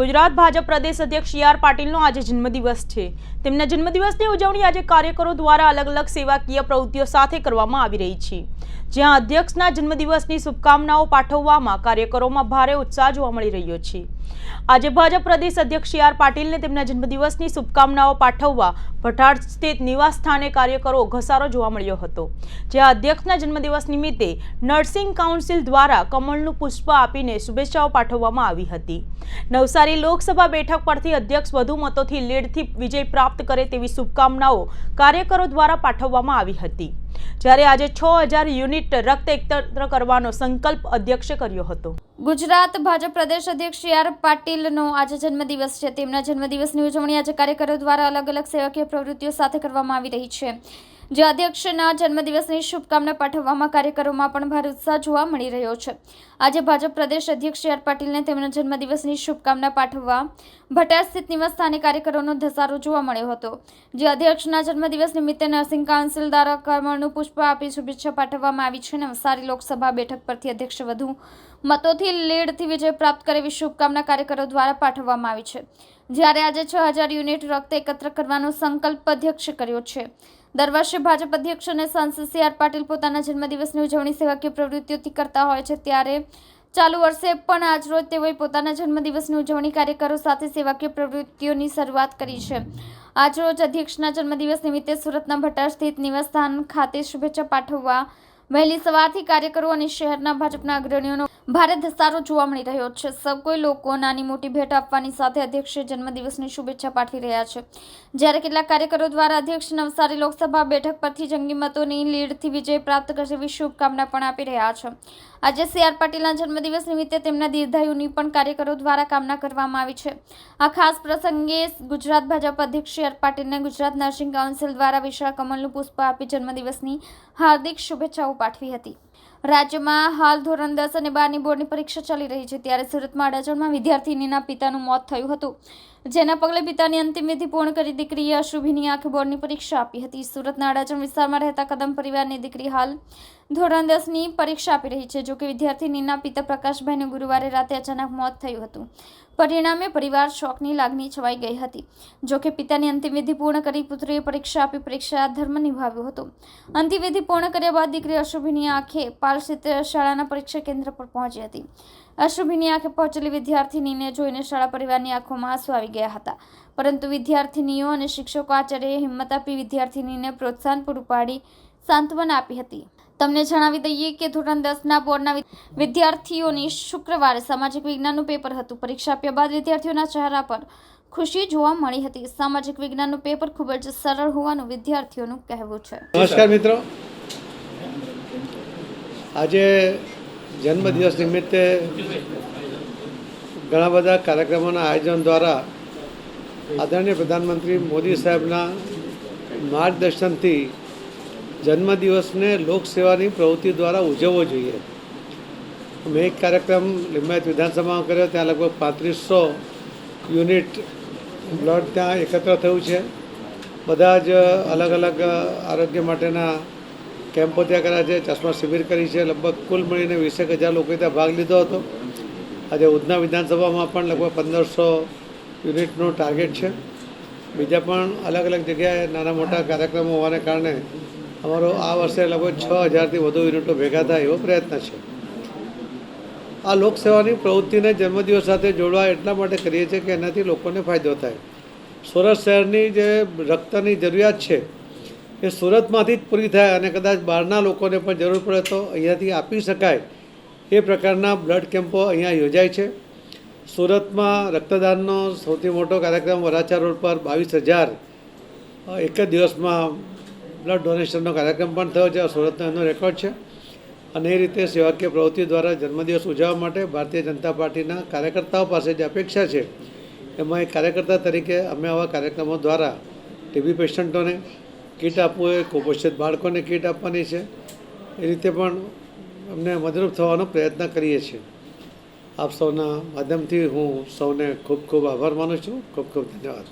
ગુજરાત ભાજપ પ્રદેશ અધ્યક્ષ C R પાટીલનો આજે જન્મદિવસ છે. તેમના જન્મદિવસની ઉજવણી આજે કાર્યકરો દ્વારા અલગ અલગ સેવાકીય પ્રવૃત્તિઓ સાથે કરવામાં આવી રહી છે. જ્યાં અધ્યક્ષના જન્મદિવસની શુભકામનાઓ પાઠવવામાં કાર્યકરોમાં ભારે ઉત્સાહ જોવા મળી રહ્યો છે. આજે ભાજપ પ્રદેશ અધ્યક્ષ સી આર પાટીલને તેમના જન્મદિવસની શુભકામનાઓ પાઠવવા ભટાડ સ્થિત નિવાસ સ્થાને કાર્યકરો ઘસારો જોવા મળ્યો હતો, જ્યાં અધ્યક્ષના જન્મદિવસ નિમિત્તે નર્સિંગ કાઉન્સિલ દ્વારા કમળનું પુષ્પ આપીને શુભેચ્છાઓ પાઠવવામાં આવી હતી. નવસારી લોકસભા બેઠક પરથી અધ્યક્ષ વધુ મતોથી લીડથી વિજય પ્રાપ્ત કરે તેવી શુભકામનાઓ કાર્યકરો દ્વારા પાઠવવામાં આવી હતી. જ્યારે આજે છ હજાર યુનિટ રક્ત એકત્ર કરવાનો સંકલ્પ અધ્યક્ષે કર્યો હતો. ગુજરાત ભાજપ પ્રદેશ અધ્યક્ષ સી આર પાટીલનો આજે જન્મદિવસ છે. તેમના જન્મદિવસની ઉજવણી આજે કાર્યકરો દ્વારા અલગ અલગ સેવાકીય પ્રવૃત્તિઓ સાથે કરવામાં આવી રહી છે. જે અધ્યક્ષના જન્મદિવસની શુભકામના પાઠવવામાં કાર્યકરોમાં પણ ભારે ઉત્સાહ જોવા મળી રહ્યો છે. આજે ભાજપ પ્રદેશ અધ્યક્ષ સી આર પાટીલને તેમના જન્મદિવસની શુભકામના પાઠવવા ભટાર સ્થિત નિવાસ સ્થાને કાર્યકરોનો ધસારો જોવા મળ્યો હતો. જે અધ્યક્ષના જન્મદિવસ નિમિત્તે નર્સિંગ કાઉન્સિલ દ્વારા કમળનું પુષ્પ આપી શુભેચ્છા પાઠવવામાં આવી છે નવસારી લોકસભા બેઠક પરથી અધ્યક્ષ વધુ મતોથી લીડથી વિજય પ્રાપ્ત કરેવી શુભકામના કાર્યકરો દ્વારા પાઠવવામાં આવી છે. જ્યારે આજે છ હજાર યુનિટ રક્ત એકત્ર કરવાનો સંકલ્પ અધ્યક્ષે કર્યો છે. દર વર્ષે ભાજપ અધ્યક્ષ અને સાંસદ સી આર પાટીલ પોતાના જન્મદિવસની ઉજવણી સેવાકીય પ્રવૃત્તિઓથી કરતા હોય છે. ત્યારે ચાલુ વર્ષે પણ આજરોજ તેઓએ પોતાના જન્મદિવસની ઉજવણી કાર્યકરો સાથે સેવાકીય પ્રવૃત્તિઓની શરૂઆત કરી છે. આજરોજ અધ્યક્ષના જન્મદિવસ નિમિત્તે સુરતના ભટાર સ્થિત નિવાસસ્થાન ખાતે શુભેચ્છા પાઠવવા વહેલી સવારથી કાર્યકરો અને શહેરના ભાજપના અગ્રણીઓનો ભારે ધસારો જોવા મળી રહ્યો છે. સૌ કોઈ લોકો નાની મોટી ભેટ આપવાની સાથે અધ્યક્ષે જન્મદિવસની શુભેચ્છા પાઠવી રહ્યા છે. જ્યારે કેટલાક કાર્યકરો દ્વારા અધ્યક્ષ નવસારી લોકસભા બેઠક પરથી જંગી મતોની લીડથી વિજય પ્રાપ્ત કરશે શુભકામના પણ આપી રહ્યા છે. આજે સી આર પાટીલના જન્મદિવસ નિમિત્તે તેમના દીર્ઘાયુની પણ કાર્યકરો દ્વારા કામના કરવામાં આવી છે. આ ખાસ પ્રસંગે ગુજરાત ભાજપ અધ્યક્ષ સી આર પાટીલને ગુજરાત નર્સિંગ કાઉન્સિલ દ્વારા વિશાળ કમલનું પુષ્પ આપી જન્મદિવસની હાર્દિક શુભેચ્છાઓ પાઠવી હતી. રાજ્યમાં હાલ ધોરણ દસ અને બારની બોર્ડની પરીક્ષા ચાલી રહી છે. ત્યારે સુરતમાં અડાજણમાં વિદ્યાર્થીનીના પિતાનું મોત થયું હતું. જેના પગલે પિતાની અંતિમ વિધિ પૂર્ણ કરી દીકરીએ અશુભીની આંખે બોર્ડની પરીક્ષા આપી હતી. સુરતના અડાજણ વિસ્તારમાં રહેતા કદમ પરિવારની દીકરી હાલ ધોરણ દસની પરીક્ષા આપી રહી છે. જોકે વિદ્યાર્થીનીના પિતા પ્રકાશભાઈનું ગુરુવારે રાતે અચાનક મોત થયું હતું. પરિણામે પરિવાર શોકની લાગણી છવાઈ ગઈ હતી. જોકે પિતાની અંતિમવિધિ પૂર્ણ કરી પુત્રીએ પરીક્ષા આપી પરીક્ષા ધર્મ નિભાવ્યો હતો. અંતિમવિધિ પૂર્ણ કર્યા બાદ દીકરી અશુભીની આંખે પાલસ્થિત શાળાના પરીક્ષા કેન્દ્ર પર પહોંચી હતી. અશુભીની આંખે પહોંચેલી વિદ્યાર્થીનીને જોઈને શાળા પરિવારની આંખોમાં આંસુ આવી ગયા હતા. પરંતુ વિદ્યાર્થીનીઓ અને શિક્ષકો આચાર્યએ હિંમત આપી વિદ્યાર્થીનીને પ્રોત્સાહન પૂરું પાડી સાંત્વના આપી હતી. તમને જણાવી દઈએ કે ધોરણ દસના બોર્ડના વિદ્યાર્થીઓની શુક્રવારે સામાજિક વિજ્ઞાનનું પેપર હતું. પરીક્ષા આપ્યા બાદ વિદ્યાર્થીઓના ચહેરા પર ખુશી જોવા મળી હતી. સામાજિક વિજ્ઞાનનું પેપર ખૂબ જ સરળ હોવાનું વિદ્યાર્થીઓનું કહેવું છે. નમસ્કાર મિત્રો. આજે જન્મદિવસ નિમિત્તે ઘણા બધા કાર્યક્રમોના આયોજન દ્વારા આદરણીય પ્રધાનમંત્રી મોદી સાહેબના માર્ગદર્શનથી જન્મદિવસને લોકસેવાની પ્રવૃત્તિ દ્વારા ઉજવવો જોઈએ. મેં એક કાર્યક્રમ લિંબાયત વિધાનસભામાં કર્યો, ત્યાં લગભગ પાંત્રીસો યુનિટ બ્લડ ત્યાં એકત્ર થયું છે. બધા જ અલગ અલગ આરોગ્ય માટેના કેમ્પો ત્યાં કર્યા છે, ચશ્મા શિબિર કરી છે. લગભગ કુલ મળીને વીસેક હજાર લોકોએ ત્યાં ભાગ લીધો હતો. આજે ઉધના વિધાનસભામાં પણ લગભગ પંદરસો યુનિટનો ટાર્ગેટ છે. બીજા પણ અલગ અલગ જગ્યાએ નાના મોટા કાર્યક્રમો હોવાને કારણે અમારો આ વર્ષે લગભગ છ હજારથી વધુ યુનિટો ભેગા થાય એવો પ્રયત્ન છે. આ લોકસેવાની પ્રવૃત્તિને જન્મદિવસ સાથે જોડવા એટલા માટે કરીએ છીએ કે એનાથી લોકોને ફાયદો થાય. સુરત શહેરની જે રક્તની જરૂરિયાત છે, એ સુરતમાંથી જ પૂરી થાય અને કદાચ બહારના લોકોને પણ જરૂર પડે તો અહીંયાથી આપી શકાય એ પ્રકારના બ્લડ કેમ્પો અહીંયા યોજાય છે. સુરતમાં રક્તદાનનો સૌથી મોટો કાર્યક્રમ વરાછા રોડ પર બાવીસ હજાર એક જ દિવસમાં બ્લડ ડોનેશનનો કાર્યક્રમ પણ થયો છે સુરતનો એનો રેકોર્ડ છે. અને એ રીતે સેવાકીય પ્રવૃત્તિ દ્વારા જન્મદિવસ ઉજવવા માટે ભારતીય જનતા પાર્ટીના કાર્યકર્તાઓ પાસે જે અપેક્ષા છે, એમાં એક કાર્યકર્તા તરીકે અમે આવા કાર્યક્રમો દ્વારા ટીબી પેશન્ટોને કીટ આપવું એ કુપોષિત બાળકોને કીટ આપવાની છે. એ રીતે પણ અમને મદદરૂપ થવાનો પ્રયત્ન કરીએ છીએ. આપ સૌના માધ્યમથી હું સૌને ખૂબ ખૂબ આભાર માનું છું. ખૂબ ખૂબ ધન્યવાદ.